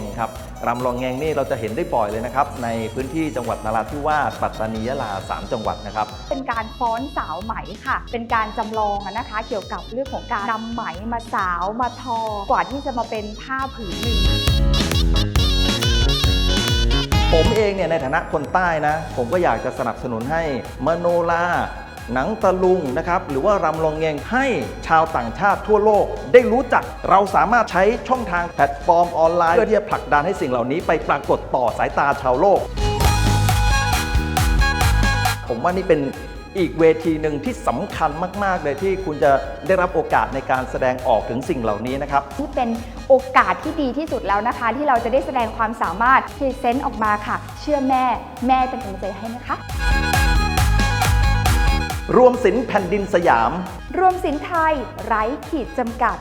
งครับรำลองเงงนี่เราจะเห็นได้บ่อยเลยนะครับ ในพื้นที่จังหวัดนราธิวาสปัตตานียะลาสามจังหวัดนะครับ เป็นการฟ้อนสาวไหมค่ะ เป็นการจำลองอะนะคะ เกี่ยวกับเรื่องของการนำไหมมาสาวมาทอ กว่าที่จะมาเป็นผ้าผืนหนึ่งผมเองเนี่ยในฐานะคนใต้นะ ผมก็อยากจะสนับสนุนให้มโนรา หนังตะลุงนะครับหรือว่ารำลองเงงให้ชาวต่างชาติทั่วโลก ได้รู้จักเราสามารถใช้ช่องทางแพลตฟอร์มออนไลน์เพื่อที่จะผลักดันให้สิ่งเหล่านี้ไปปรากฏต่อสายตาชาวโลก ผมว่านี่เป็นอีกเวทีหนึ่งที่สำคัญมาก ๆ เลยที่คุณจะได้รับโอกาสในการแสดงออกถึงสิ่งเหล่านี้นะครับ นี่เป็นโอกาสที่ดีที่สุดแล้วนะคะ ที่เราจะได้แสดงความสามารถพรีเซนต์ออกมาค่ะ เชื่อแม่แม่เป็นกำลังใจให้นะคะ รวมศิลป์แผ่นดินสยาม รวมสินไทยไร้ขีดจำกัด